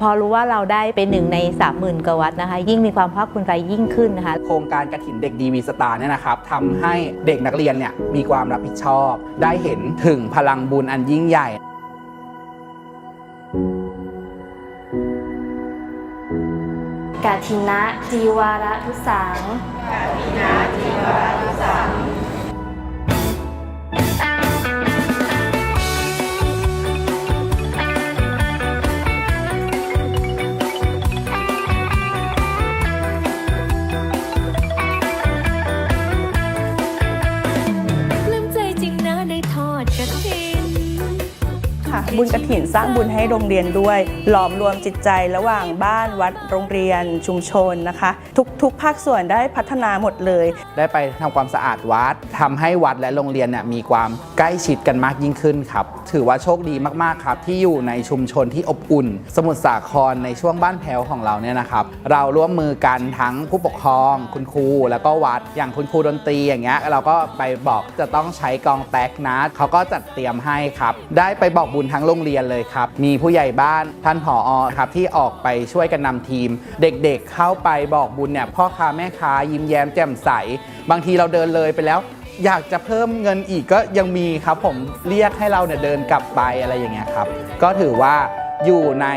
พอรู้ว่าเราได้เป็นหนึ่งใน 30,000กว่าวัดนะคะ ยิ่งมีความภาคภูมิใจยิ่งขึ้นนะคะ โครงการกระถินเด็กดีมีสตาร์เนี่ยนะครับทำให้เด็กนักเรียนเนี่ยมีความรับผิดชอบ ได้เห็นถึงพลังบุญอันยิ่งใหญ่กาทินะจีวาระทุสังป บุญกระถินสร้างบุญให้โรงเรียนด้วย หลอมรวมจิตใจระหว่างบ้านวัดโรงเรียนชุมชนนะคะ ทุกทุกภาคส่วนได้พัฒนาหมดเลย ได้ไปทำความสะอาดวัดทำให้วัดและโรงเรียนเนี่ยมีความใกล้ชิดกันมากยิ่งขึ้นครับ ถือว่าโชคดีมากๆครับ ที่อยู่ในชุมชนที่อบอุ่น สมุทรสาครในช่วงบ้านแพ้วของเราเนี่ยนะครับเราร่วมมือกันทั้งผู้ปกครอง คุณครูแล้วก็วัดอย่างคุณครูดนตรีอย่างเงี้ยเราก็ไปบอกจะต้องใช้กองแตกนะเขาก็จัดเตรียมให้ครับ ได้ไปบอกบุญทั้งโรงเรียนเลยครับ มีผู้ใหญ่บ้านท่านผอครับที่ออกไปช่วยกันนำทีม เด็กๆเข้าไปบอกบุญเนี่ยพ่อค้าแม่ค้ายิ้มแย้มแจ่มใส บางทีเราเดินเลยไปแล้ว อยากจะเพิ่มเงินอีกก็ยังมีครับผมเรียกให้เราเนี่ยเดินกลับไปอะไรอย่างเงี้ยครับ ก็ถือว่าอยู่ใน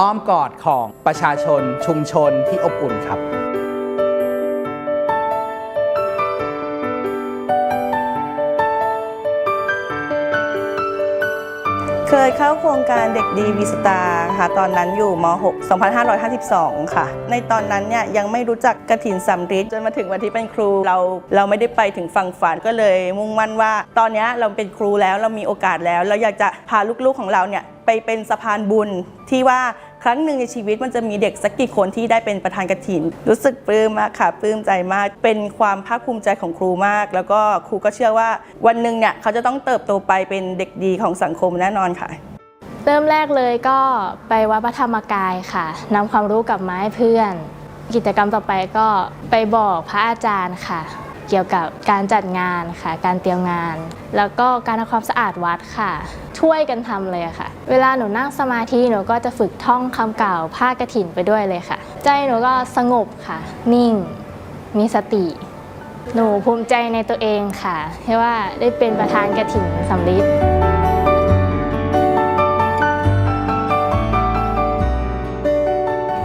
อ้อมกอดของประชาชนชุมชนที่อบอุ่นครับ เคยเข้าโครงการเด็กดีวีสตาร์ค่ะ ตอนนั้นอยู่ม .6 2552 ค่ะ ในตอนนั้นเนี่ยยังไม่รู้จักกระถินสำริดจนมาถึงวันที่เป็นครูเราเราไม่ได้ไปถึงฝั่งฝันก็เลยมุ่งมั่นว่า ตอนนี้เราเป็นครูแล้วเรามีโอกาสแล้ว เราอยากจะพาลูกๆของเราเนี่ยไปเป็นสะพานบุญที่ว่า ครั้งหนึ่งในชีวิตมันจะมีเด็กสักกี่คนที่ได้เป็นประธานกฐิน รู้สึกปลื้มมากค่ะปลื้มใจมาก เป็นความภาคภูมิใจของครูมาก แล้วก็ครูก็เชื่อว่า วันหนึ่งเนี่ยเขาจะต้องเติบโตไปเป็นเด็กดีของสังคมแน่นอนค่ะเริ่มแรกเลยก็ไปวัดพระธรรมกายค่ะนำความรู้กลับมาให้เพื่อน กิจกรรมต่อไปก็ไปบอกพระอาจารย์ค่ะ เกี่ยวกับการจัดงานค่ะ การเตรียมงาน แล้วก็การทำความสะอาดวัดค่ะ ช่วยกันทำเลยค่ะ เวลาหนูนั่งสมาธิหนูก็จะฝึกท่องคำเก่าผ้ากระถินไปด้วยเลยค่ะ ใจหนูก็สงบค่ะ นิ่ง มีสติ หนูภูมิใจในตัวเองค่ะที่ว่าได้เป็นประธานกระถินสำริด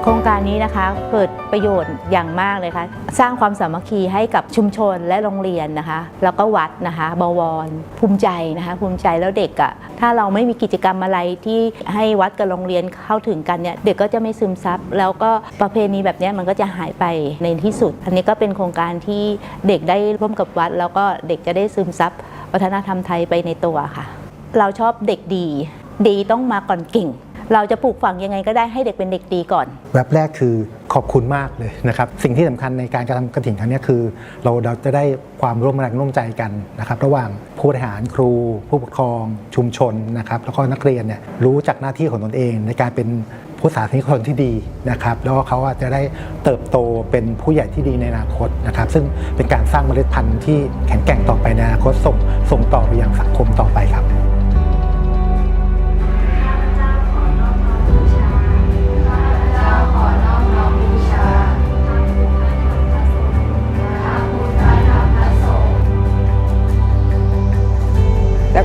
ครงการนี้นะคะเกิดประโยชน์อย่างมากเลยค่ะ สร้างความสามัคคีให้กับชุมชนและโรงเรียนนะคะ แล้วก็วัดนะคะบวร ภูมิใจนะคะ ภูมิใจแล้วเด็กอะ่ะถ้าเราไม่มีกิจกรรมอะไรที่ให้วัดกับโรงเรียนเข้าถึงกันเนี่ยเด็กก็จะไม่ซึมซับแล้วก็ประเพณีแบบนี้มันก็จะหายไปในที่สุด อันนี้ก็เป็นโครงการที่เด็กได้ร่วมกับวัด แล้วก็เด็กจะได้ซึมซับวัฒนธรรมไทยไปในตัวค่ะ เราชอบเด็กดี ดีต้องมาก่อนเก่ง เราจะปลูกฝังยังไงก็ได้ให้เด็กเป็นเด็กดีก่อนแวบแรกคือขอบคุณมากเลยนะครับ สิ่งที่สำคัญในการกระทำกระถิ่นครั้งนี้คือ เราเราจะได้ความร่วมแรงร่วมใจกันนะครับ ระหว่างผู้บริหารครู ผู้ปกครอง ชุมชนนะครับ แล้วก็นักเรียนเนี่ยรู้จักหน้าที่ของตนเอง ในการเป็นผู้สาธารณชนที่ดีนะครับ แล้วก็เขาจจะได้เติบโตเป็นผู้ใหญ่ที่ดีในอนาคตนะครับ ซึ่งเป็นการสร้างเมล็ดพันธุ์ที่แข็งแกร่งต่อไปในอนาคตส่งส่งต่อไปยังสังคมต่อไปครับ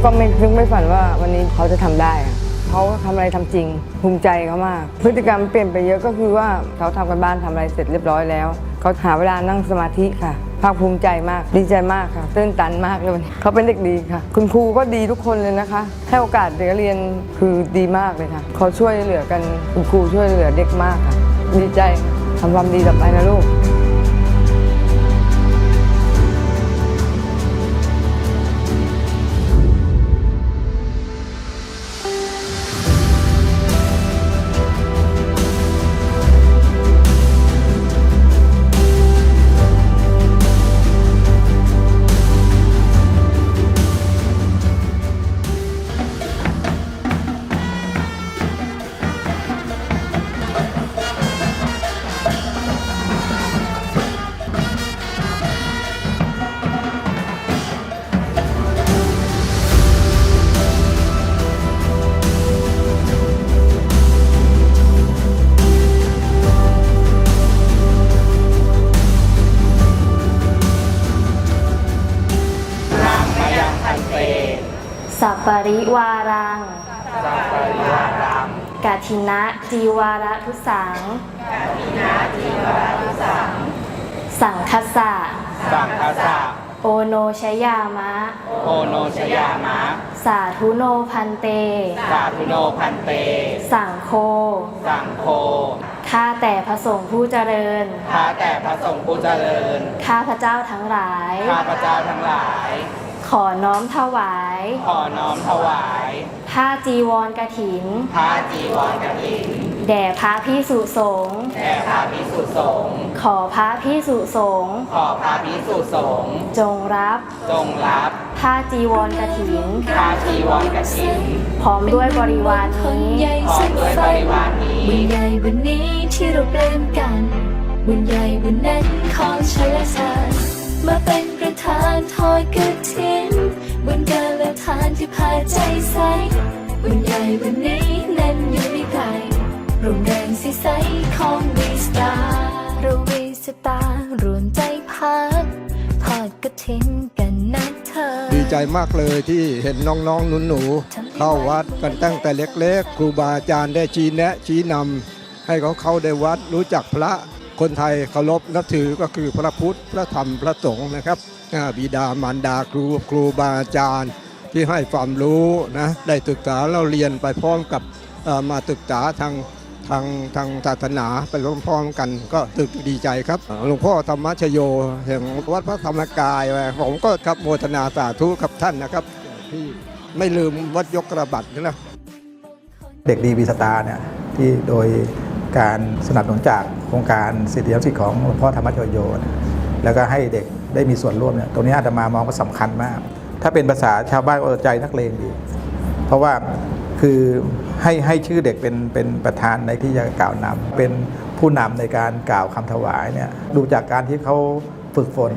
ก็ไม่นึกไม่ฝันว่าวันนี้เขาจะทำได้เขาทำอะไรทำจริงภูมิใจเขามาก พฤติกรรมเปลี่ยนไปเยอะก็คือว่าเขาทำกันบ้านทำอะไรเสร็จเรียบร้อยแล้วเขาหาเวลานั่งสมาธิค่ะภาคภูมิใจมากดีใจมากค่ะตื้นตันมากเลยวันนี้เขาเป็นเด็กดีค่ะ คุณครูก็ดีทุกคนเลยนะคะ ให้โอกาสเด็กเรียนคือดีมากเลยค่ะเขาช่วยเหลือกันคุณครูช่วยเหลือเด็กมากค่ะ ดีใจทำความดีต่อไปนะลูก ริวารังกาทินะจีวาระทุสัง สังคัสสะสังคสะโอโนชยามะ โอโนชยามะ สาธุโนพันเต สาธุโนพันเต สังโฆสังโฆข้าแต่พระสงฆ์ผู้เจริญ ข้าแต่พระสงฆ์ผู้เจริญ ข้าพระเจ้าทั้งหลาย ข้าพระเจ้าทั้งหลาย ขอน้อมถวาย ขอน้อมถวายผ้าจีวรกถิน ผ้าจีวรกฐินแด่พระพิสุสงฆ์แด่พระภิกษุสงฆ์ขอพระพิสุสงฆ์ขอพระภิกษุสงฆ์จงรับ จงรับผ้าจีวรกถินผ้าจีวรกฐินพร้อมด้วยบริวารคนนี้ใหญ่พร้อสุมดด้วยบฝันริวารนี้บุญใหญ่บุญนี้ที่เราเปลมกันบุญใหญ่บุญนั้นของฉันและเธอมาเป็นประธานทอดกฐินบุญเกินและ ที่พาใจใสบุญใหญ่บุญนี้นั้นอยู่ไม่ไกลร่วมแรงสีใสของวีสตาร์เราวีสตาร์รวมใจพักทอดกฐินกันนะเธอ ดีใจมากเลยที่เห็นน้องๆหนูๆเข้าวัดกันตั้งแต่เล็กๆ ครูบาอาจารย์ได้ชี้แนะชี้นำให้เขาเข้าได้วัดรู้จักพระคนไทยเคารพนับถือก็คือพระพุทธ พระธรรม พระสงฆ์นะครับบิดามารดาครูครูบาอาจารย์ ที่ให้ความรู้นะได้ศึกษาเราเรียนไปพร้อมกับมาศึกษาทางทางทางศาสนาไปพร้อมๆกันก็ตึกดีใจครับหลวงพ่อธรรมชโยแห่งวัดพระธรรมกายผมก็ครับโมทนาสาธุกับท่านนะครับที่ไม่ลืมวัดยกกระบัดนะเด็กดีวีสตาเนี่ยที่โดยการสนับสนุนจากโครงการสิทธิสิทธิ์ของหลวงพ่อธรรมชโยเนี่ยแล้วก็ให้เด็กได้มีส่วนร่วมเนี่ยตรงนี้อาตมามองว่าสำคัญมาก ถ้าเป็นภาษาชาวบ้านก็ใจนักเลงดีเพราะว่าคือให้ให้ชื่อเด็กเป็นเป็นประธานในที่จะกล่าวนำเป็นผู้นำในการกล่าวคำถวายเนี่ยดูจากการที่เขาฝึกฝน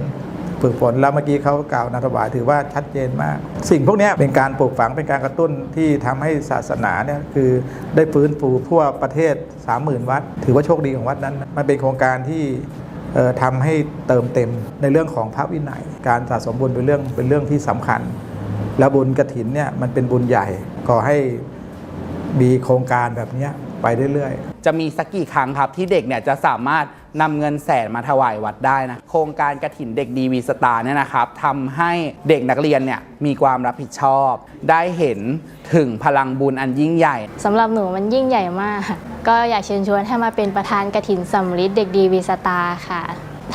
ฝึกฝนแล้วเมื่อกี้เขากล่าวนำถวายถือว่าชัดเจนมาก สิ่งพวกนี้เป็นการปลูกฝังเป็นการกระตุ้นที่ทำให้ศาสนาเนี่ยคือได้ฟื้นฟูทั่วประเทศ 30,000 วัด ถือว่าโชคดีของวัดนั้น มันเป็นโครงการที่ ทำให้เติมเต็มในเรื่องของพระวินัย การสะสมบุญเป็นเรื่องเป็นเรื่องที่สำคัญ แล้วบุญกระถินเนี่ยมันเป็นบุญใหญ่ขอให้มีโครงการแบบนี้ ไปเรื่อยๆ จะมีสักกี่ครั้งครับที่เด็กเนี่ยจะสามารถนำเงินแสนมาถวายวัดได้นะ โครงการกระถินเด็กดีวีสตาร์เนี่ยนะครับทำให้เด็กนักเรียนเนี่ยมีความรับผิดชอบ ได้เห็นถึงพลังบุญอันยิ่งใหญ่ สำหรับหนูมันยิ่งใหญ่มาก ก็อยากเชิญชวนให้มาเป็นประธานกฐินสำริดเด็กดีวีสตาร์ค่ะ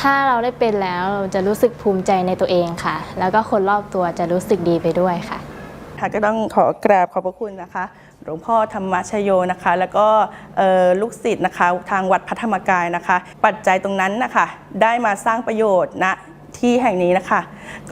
ถ้าเราได้เป็นแล้วเราจะรู้สึกภูมิใจในตัวเองค่ะ แล้วก็คนรอบตัวจะรู้สึกดีไปด้วยค่ะค่ะก็ต้องขอกราบขอบพระคุณนะคะ หลวงพ่อธรรมชโยนะคะ แล้วก็ลูกศิษย์นะคะทางวัดพระธรรมกายนะคะ ปัจจัยตรงนั้นนะคะได้มาสร้างประโยชน์ณที่แห่งนี้นะคะ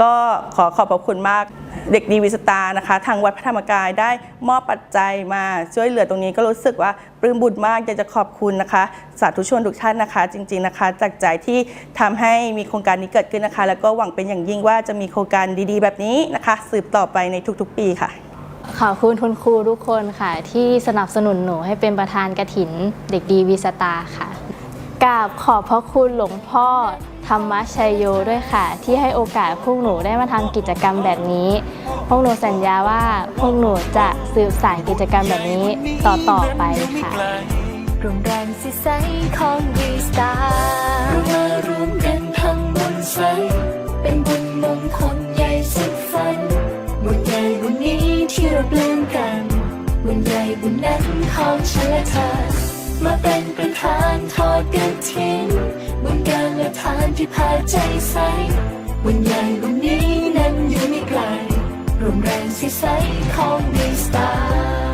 ก็ขอขอบพระคุณมากเด็กดีวิสตานะคะ ทางวัดพระธรรมกายได้มอบปัจจัยมาช่วยเหลือตรงนี้ก็รู้สึกว่าปลื้มบุญมากอยากจะขอบคุณนะคะ สาธุชนทุกท่านนะคะ จริง ๆนะคะ จากใจที่ทำให้มีโครงการนี้เกิดขึ้นนะคะ แล้วก็หวังเป็นอย่างยิ่งว่าจะมีโครงการดีๆ แบบนี้นะคะ สืบต่อไปในทุกๆ ปีค่ะ ขอบคุณคุณครูทุกคนค่ะ ที่สนับสนุนหนูให้เป็นประธานกฐินเด็กดีวีสตาค่ะกราบขอบพระคุณหลวงพ่อธรรมชัยโยด้วยค่ะ ที่ให้โอกาสพวกหนูได้มาทำกิจกรรมแบบนี้ พวกหนูสัญญาว่าพวกหนูจะสืบสานกิจกรรมแบบนี้ต่อต่อไปค่ะโรงแรมสีใสของวีสตาร์มารวมกันทำบุญใสเป็นบุญมงคลใหญ่สุดฝัน บุญนั้นของฉันและเธอมาเป็นประธานทอดกฐินบุญการและทานที่พาใจใสบุญใหญ่บุญนี้นั้นอยู่ไม่ไกลรวมแรงสีใสของดีสตาร์